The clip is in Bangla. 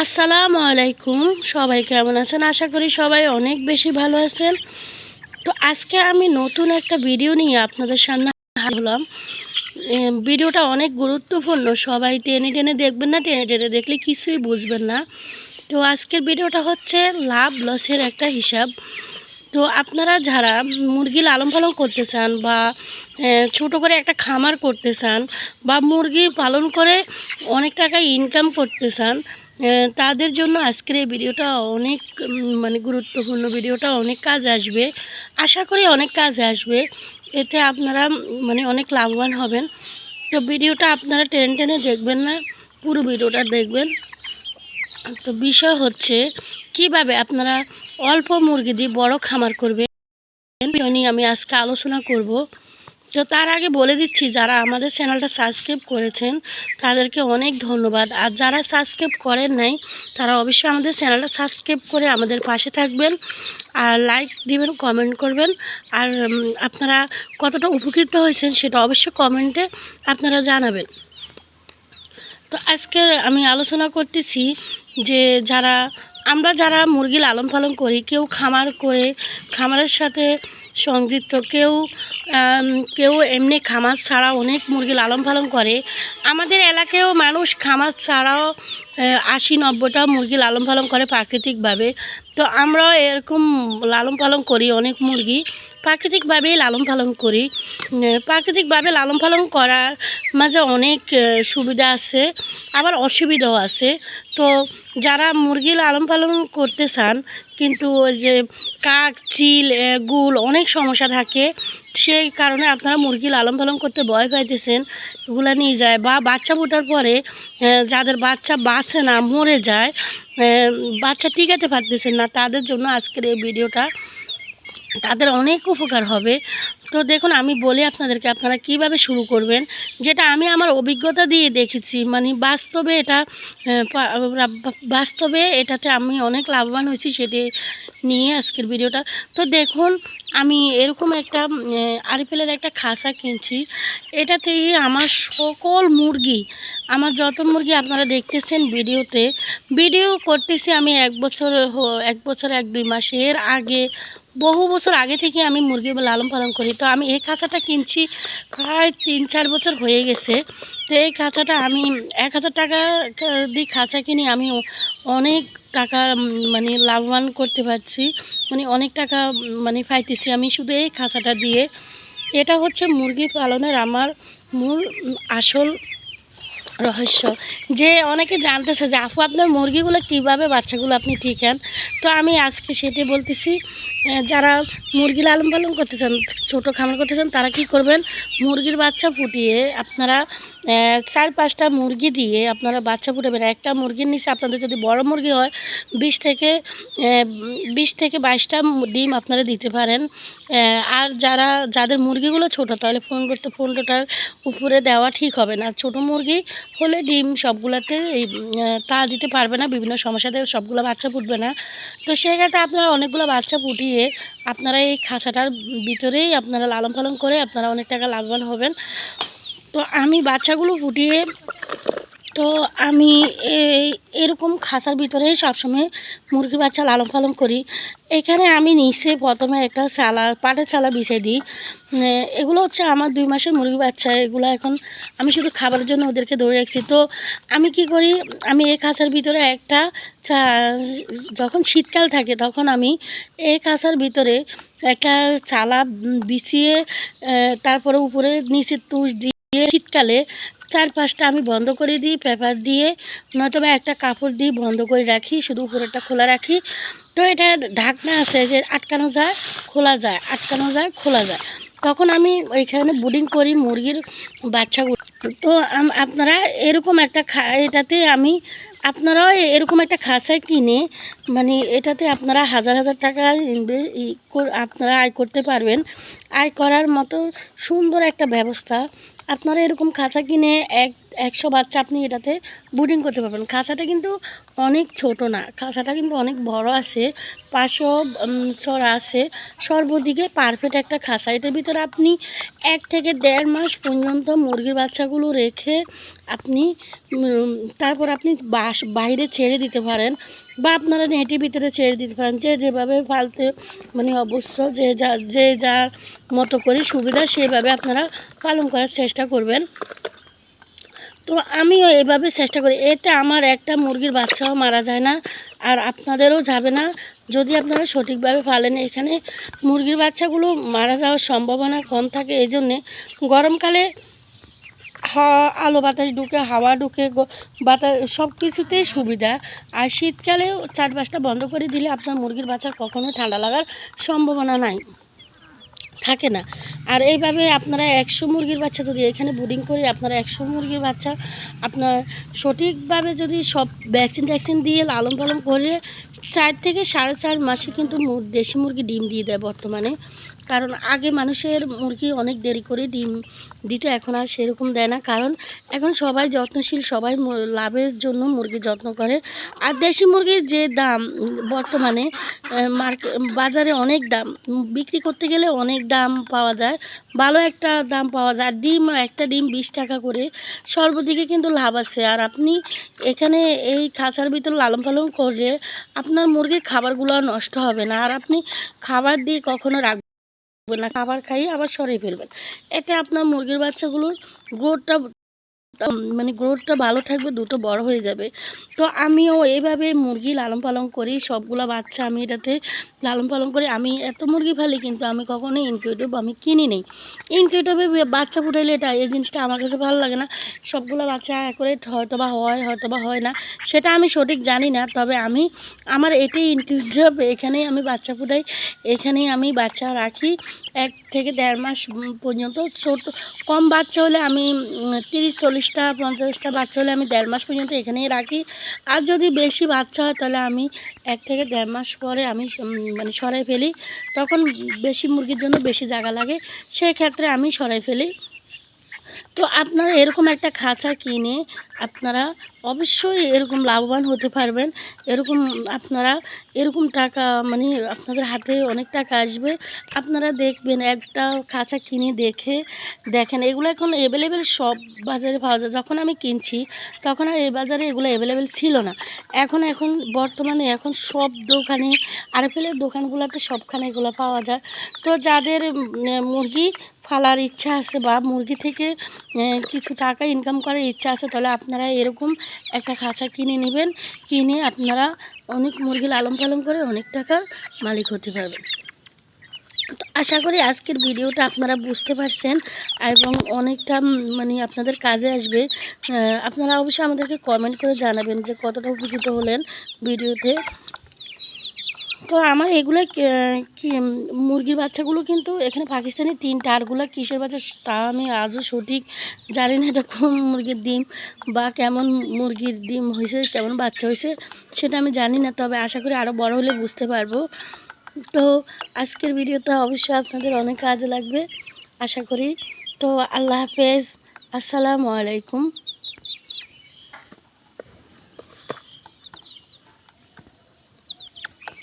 আসসালামু আলাইকুম। সবাই কেমন আছেন? আশা করি সবাই অনেক বেশি ভালো আছেন। তো আজকে আমি নতুন একটা ভিডিও নিয়ে আপনাদের সামনে হলাম। ভিডিওটা অনেক গুরুত্বপূর্ণ। সবাই টেনে টেনে দেখবেন না, টেনে টেনে দেখলে কিছুই বুঝবেন না। তো আজকের ভিডিওটা হচ্ছে লাভ লসের একটা হিসাব। তো আপনারা যারা মুরগি লালন পালন করতে চান বা ছোট করে একটা খামার করতে চান বা মুরগি পালন করে অনেক টাকা ইনকাম করতে চান তাদের জন্য আজকের এই ভিডিওটা অনেক মানে গুরুত্বপূর্ণ ভিডিওটা, অনেক কাজ আসবে। আশা করি অনেক কাজ আসবে। এতে আপনারা মানে অনেক লাভবান হবেন। তো ভিডিওটা আপনারা টেনে টেনে দেখবেন না, পুরো ভিডিওটা দেখবেন। তো বিষয় হচ্ছে, কীভাবে আপনারা অল্প মুরগি দিয়ে বড় খামার করবেন আমি আজকে আলোচনা করব। তো তার আগে বলে দিচ্ছি, যারা আমাদের চ্যানেলটা সাবস্ক্রাইব করেছেন, তাদেরকে অনেক ধন্যবাদ। আর যারা সাবস্ক্রাইব করেন নাই, তারা অবশ্যই আমাদের চ্যানেলটা সাবস্ক্রাইব করে আমাদের পাশে থাকবেন। আর লাইক দিবেন কমেন্ট করবেন। আর আপনারা কতটা উপকৃত হয়েছেন সেটা অবশ্যই কমেন্টে আপনারা জানাবেন। তো আজকে আমি আলোচনা করতেছি যে, যারা, আমরা যারা মুরগি লালন পালন করি, কেউ খামার করে, খামারের সাথে সংযুক্ত কেউ কেউ এমনি খামার ছাড়া অনেক মুরগি লালন পালন করে। আমাদের এলাকায়ও মানুষ খামার ছাড়াও আশি, নব্বইটা মুরগি লালন পালন করে প্রাকৃতিকভাবে। তো আমরাও এরকম লালন পালন করি, অনেক মুরগি। প্রাকৃতিকভাবেই লালন পালন করি। প্রাকৃতিকভাবে লালন পালন করার মাঝে অনেক সুবিধা আছে, আবার অসুবিধাও আছে। যারা মুরগি লালন পালন করতে চান, কিন্তু ওই যে কাক, চিল গুল অনেক সমস্যা থাকে সেই কারণে আপনারা মুরগি লালন পালন করতে ভয় পাইতেছেন, এগুলা নিয়ে যায় বা বাচ্চা ফোটার পরে যাদের বাচ্চা বাঁচে না, মরে যায় বাচ্চা টিকাতে পারতেছেন না, তাদের জন্য আজকের এই ভিডিওটা তাদের অনেক উপকার হবে। তো দেখুন, আমি বলি আপনাদেরকে আপনারা কীভাবে শুরু করবেন। যেটা আমি আমার অভিজ্ঞতা দিয়ে দেখেছি মানে বাস্তবে এটা বাস্তবে এটাতে আমি অনেক লাভবান হয়েছি সেটি নিয়ে আজকের ভিডিওটা। তো দেখুন, আমি এরকম একটা আরপিএলের একটা খাসা কিনছি। এটাতেই আমার সকল মুরগি, আমার যত মুরগি আপনারা দেখতেছেন ভিডিওতে, ভিডিও করতেছি আমি এক বছর এক বছর এক দুই মাসের আগে বহু বছর আগে থেকে আমি মুরগি লালন পালন করি। তো আমি এই খাঁচাটা কিনছি প্রায় তিন চার বছর হয়ে গেছে। তো এই খাঁচাটা আমি এক হাজার টাকা দিয়ে খাঁচা কিনে আমি অনেক টাকা মানে লাভবান করতে পারছি। মানে অনেক টাকা মানে পাইতেছি আমি শুধু এই খাঁচাটা দিয়ে। এটা হচ্ছে মুরগি পালনের আমার মূল আসল রহস্য। যে অনেকে জানতেছে যে, আপু, আপনার মুরগিগুলো কীভাবে বাচ্চাগুলো আপনি ঠিকান তো আমি আজকে সেটি বলতেছি যারা মুরগি লালন পালন করতে চান, ছোটো খামার করতে চান, তারা কি করবেন? মুরগির বাচ্চা ফুটিয়ে আপনারা চার পাঁচটা মুরগি দিয়ে আপনারা বাচ্চা ফুটাবেন একটা মুরগির নিচে আপনাদের যদি বড় মুরগি হয়, বিশ থেকে বিশ থেকে বাইশটা ডিম আপনারা দিতে পারেন। আর যারা, যাদের মুরগিগুলো ছোট, তাহলে পনেরোটা পনেরোটার উপরে দেওয়া ঠিক হবে না। ছোট মুরগি হলে ডিম সবগুলাতে এই তা দিতে পারবে না, বিভিন্ন সমস্যাতে সবগুলো বাচ্চা ফুটবে না। তো সেক্ষেত্রে আপনারা অনেকগুলো বাচ্চা ফুটিয়ে আপনারা এই খাঁচাটার ভিতরেই আপনারা লালন পালন করে আপনারা অনেক টাকা লাভবান হবেন। তো আমি বাচ্চাগুলো ফুটিয়ে, তো আমি এই এরকম খাঁচার ভিতরেই সবসময় মুরগির বাচ্চা লালন পালন করি। এখানে আমি নিচে প্রথমে একটা চালা, পাটের চালা বিছিয়ে দিই। এগুলো হচ্ছে আমার দুই মাসের মুরগি বাচ্চা। এগুলো এখন আমি শুধু খাবারের জন্য ওদেরকে ধরে রাখছি। তো আমি কি করি, আমি এই খাঁচার ভিতরে একটা যখন শীতকাল থাকে তখন আমি এই খাঁচার ভিতরে একটা চালা বিছিয়ে তারপরে উপরে নিচে তুষ দিয়ে শীতকালে চার পাঁচটা আমি বন্ধ করে দিই, পেপার দিয়ে নয়তো বা একটা কাপড় দিয়ে বন্ধ করে রাখি, শুধু উপরেরটা খোলা রাখি। তো এটা ঢাকনা আছে যে আটকানো যায়, খোলা যায়, আটকানো যায়, খোলা যায়। তখন আমি ওইখানে বুডিং করি মুরগির বাচ্চাগুলো। তো আপনারা এরকম একটা এটাতে আমি, আপনারাও এরকম একটা খাঁচা কিনে মানে এটাতে আপনারা হাজার হাজার টাকা আপনারা আয় করতে পারবেন। আয় করার মতো সুন্দর একটা ব্যবস্থা আপনারা এরকম খাঁচা কিনে এক, একশো বাচ্চা আপনি এটাতে বুডিং করতে পারবেন। খাঁচাটা কিন্তু অনেক ছোট না। খাঁচাটা কিন্তু অনেক বড় আছে। পাঁচশো ছড়া আছে। সর্বদিকে পারফেক্ট একটা খাঁচা। এটার ভিতরে আপনি এক থেকে দেড় মাস পর্যন্ত মুরগির বাচ্চাগুলো রেখে আপনি তারপর আপনি বাস, বাইরে ছেড়ে দিতে পারেন। বা আপনারা নেটের ভিতরে ছেড়ে দিতে পারেন, যে যেভাবে ফালতে মানে অবস্থ, যে যা, যে যার মতো করে সুবিধা সেভাবে আপনারা পালন করার চেষ্টা করবেন। তো আমিও এভাবে চেষ্টা করি। এতে আমার একটা মুরগির বাচ্চাও মারা যায় না, আর আপনাদেরও যাবে না। যদি আপনারা সঠিকভাবে পালেন, এখানে মুরগির বাচ্চাগুলো মারা যাওয়ার সম্ভাবনা কম থাকে। এই জন্যে গরমকালে আলো বাতাস ঢুকে, হাওয়া ঢুকে বাতাস, সব কিছুতেই সুবিধা। আর শীতকালেও চারপাশটা বন্ধ করে দিলে আপনার মুরগির বাচ্চার কখনো ঠান্ডা লাগার সম্ভাবনা নাই। থাকে না। আর এইভাবে আপনারা একশো মুরগির বাচ্চা যদি এখানে বুডিং করে, আপনারা একশো মুরগির বাচ্চা আপনার সঠিকভাবে যদি সব ভ্যাকসিন ট্যাকসিন দিয়ে লালন পালন করে, চার থেকে সাড়ে চার মাসে কিন্তু দেশি মুরগি ডিম দিয়ে দেয় বর্তমানে। কারণ আগে মানুষের মুরগি অনেক দেরি করে ডিম দিতে, এখন আর সেরকম দেয় না। কারণ এখন সবাই যত্নশীল, সবাই লাভের জন্য মুরগির যত্ন করে। আর দেশি মুরগির যে দাম বর্তমানে মার্কেট বাজারে অনেক দাম। বিক্রি করতে গেলে অনেক দাম পাওয়া যায়, ভালো একটা দাম পাওয়া যায়। ডিম, একটা ডিম বিশ টাকা করে, সর্বদিকে কিন্তু লাভ আছে। আর আপনি এখানে এই খাঁচার ভিতর লালন পালন করলে আপনার মুরগির খাবারগুলো নষ্ট হবে না। আর আপনি খাবার দিয়ে কখনো রাখবেন খাবার খাইয়ে আবার সরিয়ে ফেলবেন। এতে আপনার মুরগির বাচ্চাগুলোর গ্রোথটা মানে গ্রোথটা ভালো থাকবে, দুটো বড় হয়ে যাবে। তো আমিও এইভাবে মুরগি লালন পালন করি, সবগুলো বাচ্চা আমি এটাতে লালন পালন করি। আমি এত মুরগি ফালি, কিন্তু আমি কখনো ইনকিউটিভ আমি কিনি নেই। ইনকিউটিভে বাচ্চা ফুটাইলে এটা, এই জিনিসটা আমার কাছে ভালো লাগে না। সবগুলো বাচ্চা করে হয়তো বা হয় হয়তো বা হয় না। সেটা আমি সঠিক জানি না, তবে আমি, আমার এটাই ইনকিউটিভ এখানেই আমি বাচ্চা ফুটাই, এখানেই আমি বাচ্চা রাখি। এক থেকে দেড় মাস পর্যন্ত ছোট, কম বাচ্চা হলে আমি তিরিশ, চল্লিশটা, পঞ্চাশটা বাচ্চা হলে আমি দেড় মাস পর্যন্ত এখানেই রাখি। আর যদি বেশি বাচ্চা হয় তাহলে আমি এক থেকে দেড় মাস পরে আমি মানে সরাই ফেলি। তখন বেশি মুরগির জন্য বেশি জায়গা লাগে। সেক্ষেত্রে আমি সরাই ফেলি। তো আপনারা এরকম একটা খাঁচা কিনে আপনারা অবশ্যই এরকম লাভবান হতে পারবেন। এরকম আপনারা এরকম টাকা মানে আপনাদের হাতে অনেক টাকা আসবে। আপনারা দেখবেন একটা খাঁচা কিনে দেখে দেখেন, এগুলো এখন অ্যাভেলেবেল সব বাজারে পাওয়া যায়। যখন আমি কিনছি তখন আর এই বাজারে এগুলো অ্যাভেলেবেল ছিল না। এখন এখন বর্তমানে এখন সব দোকানে আরএফএলের দোকানগুলোতে সবখানে এগুলো পাওয়া যায়। তো যাদের মুরগি ফালার ইচ্ছা আছে বা মুরগি থেকে কিছু টাকা ইনকাম করার ইচ্ছা আছে, তাহলে আপনারা এরকম একটা খাঁচা কিনে নেবেন, কিনে আপনারা অনেক মুরগি লালন পালন করে অনেক টাকার মালিক হতে পারবেন। তো আশা করি আজকের ভিডিওটা আপনারা বুঝতে পারছেন এবং অনেকটা মানে আপনাদের কাজে আসবে। আপনারা অবশ্যই আমাদেরকে কমেন্ট করে জানাবেন যে কতটা উপকৃত হলেন ভিডিওতে। তো আমার এগুলো কি মুরগির বাচ্চাগুলো কিন্তু এখানে পাকিস্তানি তিনটা আরগুলো কিসের বাচ্চা তা আমি আজও সঠিক জানি না এটা কোন মুরগির ডিম বা কেমন মুরগির ডিম হয়েছে কেমন বাচ্চা হয়েছে সেটা আমি জানি না। তবে আশা করি আরও বড় হলে বুঝতে পারব। তো আজকের ভিডিওটা অবশ্যই আপনাদের অনেক কাজে লাগবে, আশা করি। তো আল্লাহ হাফেজ, আসসালামু আলাইকুম।